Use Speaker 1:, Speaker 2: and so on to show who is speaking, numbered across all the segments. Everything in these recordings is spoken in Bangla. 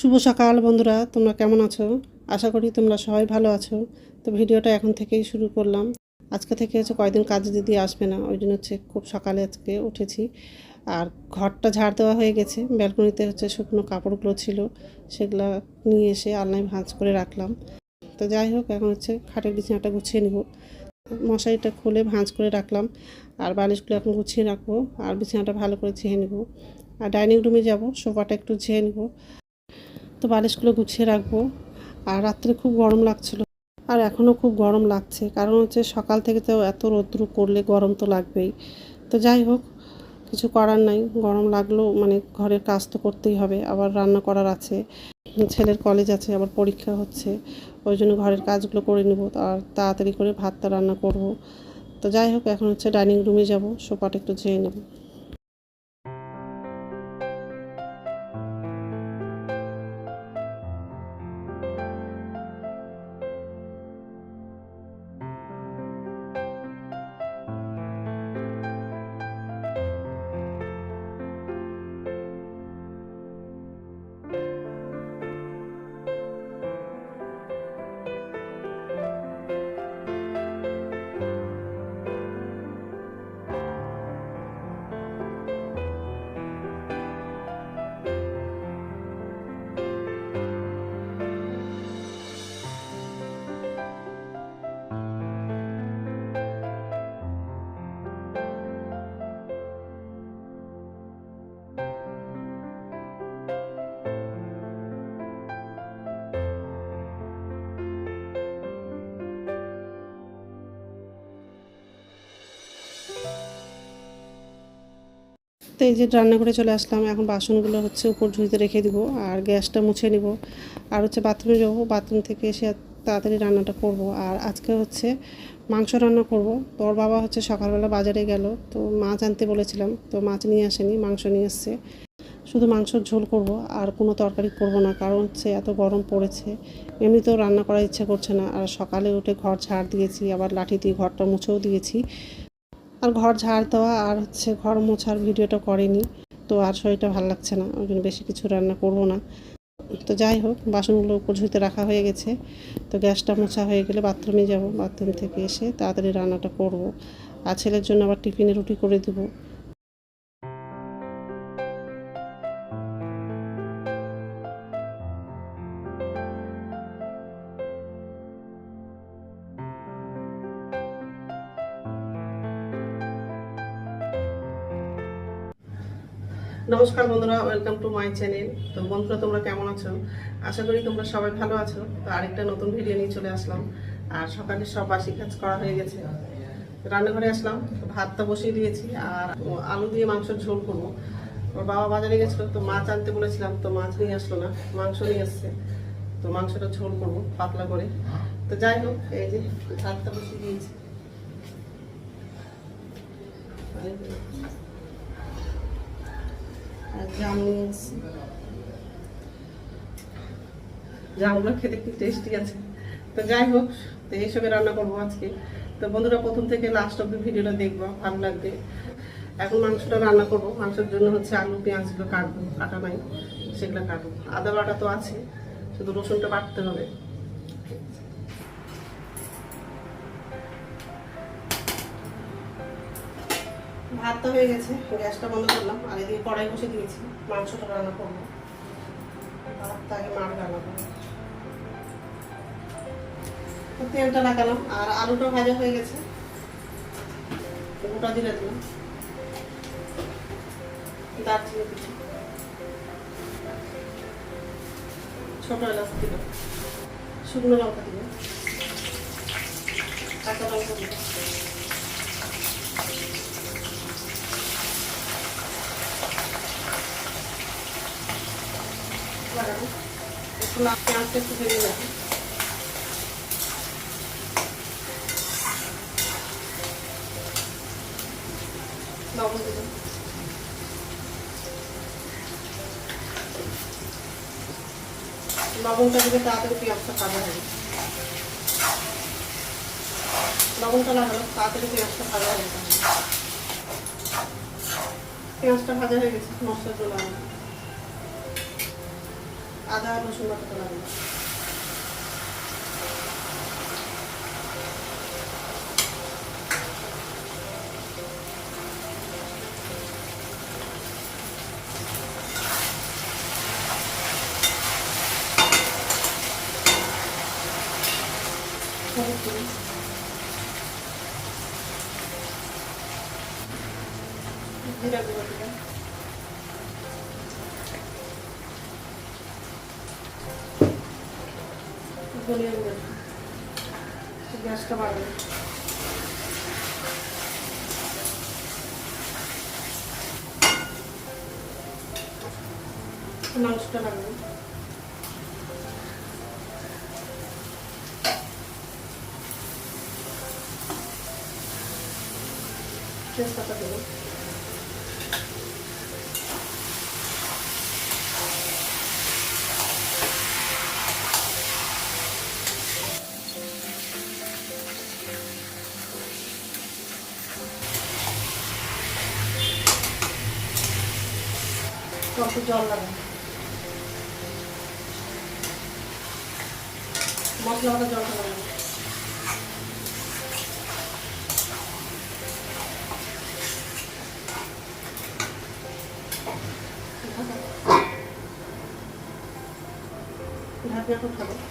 Speaker 1: শুভ সকাল বন্ধুরা, তোমরা কেমন আছো? আশা করি তোমরা সবাই ভালো আছো। তো ভিডিওটা এখন থেকেই শুরু করলাম। আজকে থেকে হচ্ছে কয়দিন কাজে দিদি আসবে না, ওই জন্য হচ্ছে খুব সকালে আজকে উঠেছি। আর ঘরটা ঝাড় দেওয়া হয়ে গেছে। ব্যালকনিতে হচ্ছে শুকনো কাপড়গুলো ছিল, সেগুলো নিয়ে এসে আলনায় ভাঁজ করে রাখলাম। তো যাই হোক, এখন হচ্ছে খাটের বিছানাটা গুছিয়ে নিব। মশারিটা খুলে ভাঁজ করে রাখলাম। আর বালিশগুলো এখন গুছিয়ে রাখব। আর বিছানাটা ভালো করে ছেয়ে নেব। আর ডাইনিং রুমে যাব, সোফাটা একটু ছেয়ে নেব। তো বালিশগুলো গুছিয়ে রাখব। আর রাত্রে খুব গরম লাগছিল। আর এখনও খুব গরম লাগছে। কারণ হচ্ছে সকাল থেকে তো এত রৌদ্র করলে গরম তো লাগবেই। তো যাই হোক, কিছু করার নাই। গরম লাগলেও মানে ঘরের কাজ তো করতেই হবে। আবার রান্না করার আছে। ছেলের কলেজ আছে, আবার পরীক্ষা হচ্ছে। ওই জন্য ঘরের কাজগুলো করে নেব। আর তাড়াতাড়ি করে ভাতটা রান্না করব। তো যাই হোক, এখন হচ্ছে ডাইনিং রুমে যাব। সোফাটা একটু ঝেয়ে নেব। তো এই যে রান্না করে চলে আসলাম, এখন বাসনগুলো হচ্ছে উপর ঝুড়িতে রেখে দিব আর গ্যাসটা মুছে নিব। আর হচ্ছে বাথরুমে যাব বাথরুম থেকে এসে তাড়াতাড়ি রান্নাটা করব। আর আজকে হচ্ছে মাংস রান্না করব। তো ওর বাবা হচ্ছে সকালবেলা বাজারে গেল, তো মাছ আনতে বলেছিলাম, তো মাছ নিয়ে আসেনি, মাংস নিয়ে এসছে। শুধু মাংসর ঝোল করব, আর কোনো তরকারি করব না, কারণ হচ্ছে এত গরম পড়েছে। এমনিতেও রান্না করার ইচ্ছা করছে না। আর সকালে উঠে ঘর ঝাড় দিয়েছি, আবার লাঠি দিয়ে ঘরটা মুছেও দিয়েছি। আর ঘর ঝাড় দেওয়া আর হচ্ছে ঘর মোছার ভিডিওটা করেনি। তো আর শরীরটা ভালো লাগছে না, ওই জন্য বেশি কিছু রান্না করব না। তো যাই হোক, বাসনগুলো উপর ঝুঁতে রাখা হয়ে গেছে। তো গ্যাসটা মোছা হয়ে গেলে বাথরুমে যাব, বাথরুম থেকে এসে তাড়াতাড়ি রান্নাটা করব। আর ছেলের জন্য আবার টিফিনে রুটি করে দেবো। নমস্কার বন্ধুরা ওয়েলকাম টু মাই চ্যানেল তো বন্ধুরা, তোমরা কেমন আছো? আশা করি তোমরা সবাই ভালো আছো। তো আরেকটা নতুন ভিডিও নিয়ে চলে আসলাম। আর সকালে সব বাসি কাজ করা হয়ে গেছে। রান্নাঘরে আসলাম ভাতটা বসিয়ে দিয়েছি, আর আলু দিয়ে মাংসের ঝোল করব। ওর বাবা বাজারে গেছিল, তো মাছ আনতে বলেছিলাম, তো মাছ নিয়ে আসলো না, মাংস নিয়ে আসছে তো মাংসটা ঝোল করব, পাতলা করে। তো যাই হোক, এই যে ভাতটা বসিয়ে দিয়েছি। জাম নিয়ে এসেছি জামগুলো খেতে খুব টেস্টি আছে। তো যাই হোক, তো এইসবে রান্না করব আজকে। তো বন্ধুরা, প্রথম থেকে লাস্ট অব্দি ভিডিওটা দেখব, ভালো লাগবে। এখন মাংসটা রান্না করব। মাংসের জন্য হচ্ছে আলু, পেঁয়াজগুলো কাটবো, কাটা নাই, সেগুলো কাটবো। আদা বাটা তো আছে, শুধু রসুনটা বাটতে হবে। ভাতটা হয়ে গেছে, গ্যাসটা বন্ধ করলাম আর এদিকে কড়াই বসে দিয়েছি, মাংসটা রান্না করব। ভাতটা আগে মার রান্না করব। তেলটা লাগালাম, আর আলুটা ভাজা হয়ে গেছে। গোটা দিলে দিলাম। দারচিনি কিছু ছোট এলাচ দিল শুকনো লঙ্কা দিল কাঁচা লঙ্কা দিল লাগানো একটু না পেঁয়াজটা একটু ভেজে দিলাম লবণটা দিলে তাড়াতাড়ি পেঁয়াজটা ভাজা হবে লবণটা লাগালো তাড়াতাড়ি পেঁয়াজটা ভাজা হয়ে পেঁয়াজটা ভাজা হয়ে গেছে। মশলা চলে আদা রসুন বাটাটা লাগবে হলুদ ধনিয়া গুঁড়ো। গ্যাসটা বাড়বে। মাংসটা লাগবে তেজপাতা দেবো। অল্প জল লাগে। মশলা বাটা জলটা লাগাবো খুব তো খাব।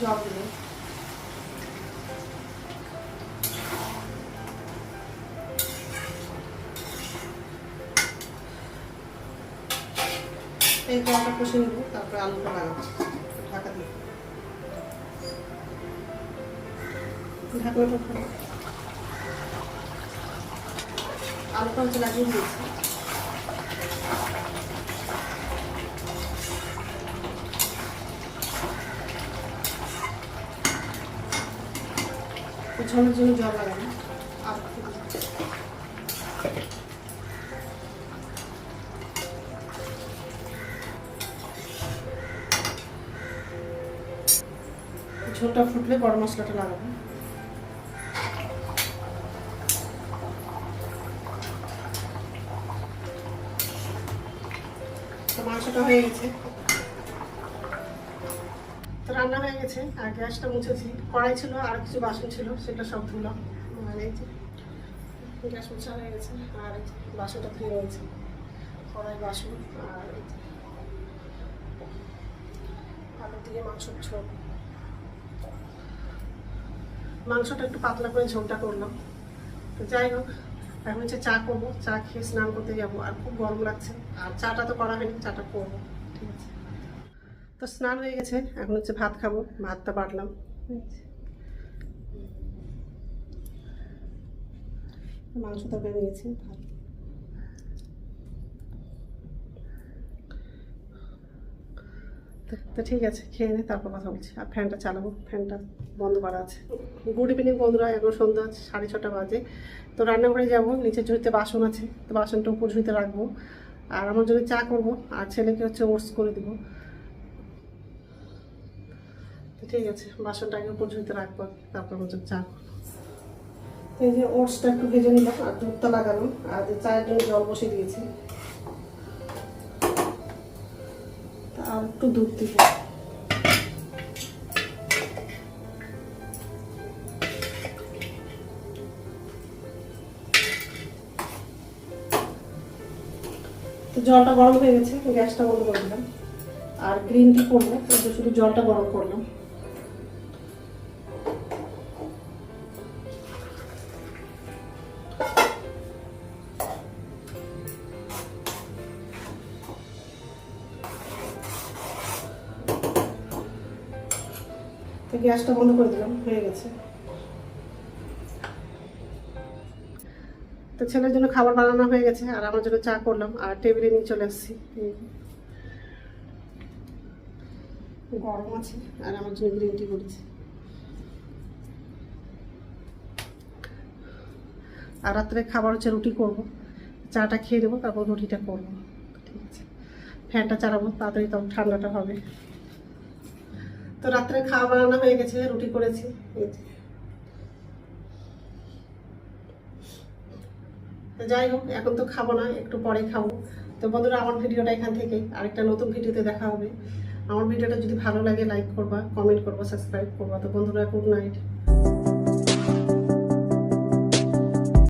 Speaker 1: দিলাম এই জলটা কষে নেব তারপরে আলুটা লাগাবো ঢাকা দিয়ে ঢাকনাটা আলুটা হচ্ছে লাগিয়ে দিয়েছি ঝোলের জন্য জল লাগাবো আর ঝোলটা ফুটলে গরম মশলাটা লাগাবো। মাংসটা হয়ে গেছে। রান্না হয়ে গেছে, আর গ্যাসটা মুছেছি। কড়াই ছিল, আর কিছু বাসন ছিল সেটা সব ধুলাম। এই যে গ্যাস মোছা হয়ে গেছে, আর বাসনটা ধুয়ে রয়েছে কড়াই, বাসন, আর এই যে আলু দিয়ে মাংসর ঝোল। মাংসটা একটু পাতলা করে ঝোলটা করলাম। তো যাই হোক, এখন হচ্ছে চা করব, চা খেয়ে স্নান করতে যাব, আর খুব গরম লাগছে। আর চাটা তো করা হয়নি, চাটা করব। ঠিক আছে। তো স্নান হয়ে গেছে, এখন হচ্ছে ভাত খাব, ভাতটা বাটলাম। মাংস তরকারি নিয়েছি, ভাত। তো- ঠিক আছে, খেয়ে নে, তারপর কথা বলছি। আর ফ্যানটা চালাবো, ফ্যানটা বন্ধ করা আছে। গুড ইভিনিং বন্ধুরা, এখন সন্ধ্যা সাড়ে ছটা বাজে। তো রান্নাঘরে যাব, নিচে ঝুড়িতে বাসন আছে, তো বাসনটা উপর ঝুড়িতে রাখব। আর আমার জন্য চা করব, আর ছেলেকে হচ্ছে ওটস করে দিব। ঠিক আছে বাসনটা আগে উপর ঝুড়িতে রাখব, তারপর জন্য চা এই যে ওটসটা একটু ভেজে নিলাম, আর দুধটা লাগানো আর চায়ের জন্য জল বসিয়ে দিয়েছি। আর একটু দুধ দিব। জলটা গরম হয়ে গেছে, গ্যাসটা বন্ধ করে দিলাম। আর গ্রিন টি করব শুধু জলটা গরম করলাম। গ্যাসটা বন্ধ করে দিলাম, হয়ে গেছে। তো ছেলের জন্য খাবার বানানো হয়ে গেছে, আর আমার জন্য চা করলাম, আর টেবিলে নিয়ে চলে আসছি। গরম আছে, আর আমার জন্য গ্রিন টি করেছি। আর রাত্রে খাবার হচ্ছে রুটি করব। চাটা খেয়ে দেবো তারপর রুটিটা করব। ঠিক আছে। ফ্যানটা চালাবো, তাড়াতাড়ি তখন ঠান্ডাটা হবে। তো রাত্রে খাওয়া বানানো হয়ে গেছে, রুটি করেছি যাই হোক, এখন তো খাব না, একটু পরে খাব। তো বন্ধুরা, আমার ভিডিওটা এখান থেকে, আরেকটা নতুন ভিডিওতে দেখা হবে। আমার ভিডিওটা যদি ভালো লাগে লাইক করবা কমেন্ট করবা সাবস্ক্রাইব করবা। তো বন্ধুরা গুড নাইট